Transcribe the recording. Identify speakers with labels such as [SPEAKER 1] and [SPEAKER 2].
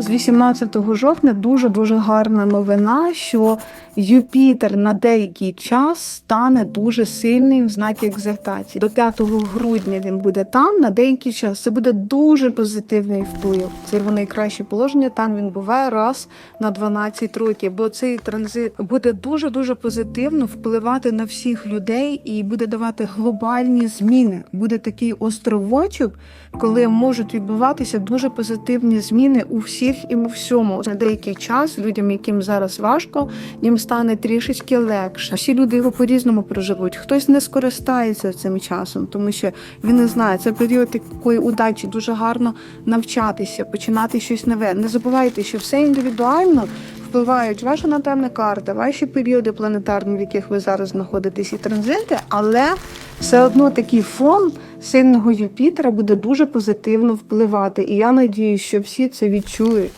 [SPEAKER 1] з 18 жовтня дуже дуже гарна новина, що Юпітер на деякий час стане дуже сильним в знакі екзальтації. До 5 грудня він буде там на деякий час. Це буде дуже позитивний вплив. Це його найкраще положення. Там він буває раз на 12 років, бо цей транзит буде дуже дуже позитивно впливати на всіх людей і буде давати глобальні зміни. Буде такий островочок, коли можуть відбуватися дуже позитивні зміни у всіх і у всьому. На деякий час людям, яким зараз важко, їм стане трішечки легше. Всі люди його по-різному проживуть. Хтось не скористається цим часом, тому що він не знає. Це період такої удачі, дуже гарно навчатися, починати щось нове. Не забувайте, що все індивідуально. Впливають ваша натальна карта, ваші періоди планетарні, в яких ви зараз знаходитесь, і транзити, але все одно такий фон сильного Юпітера буде дуже позитивно впливати. І я надію, що всі це відчують.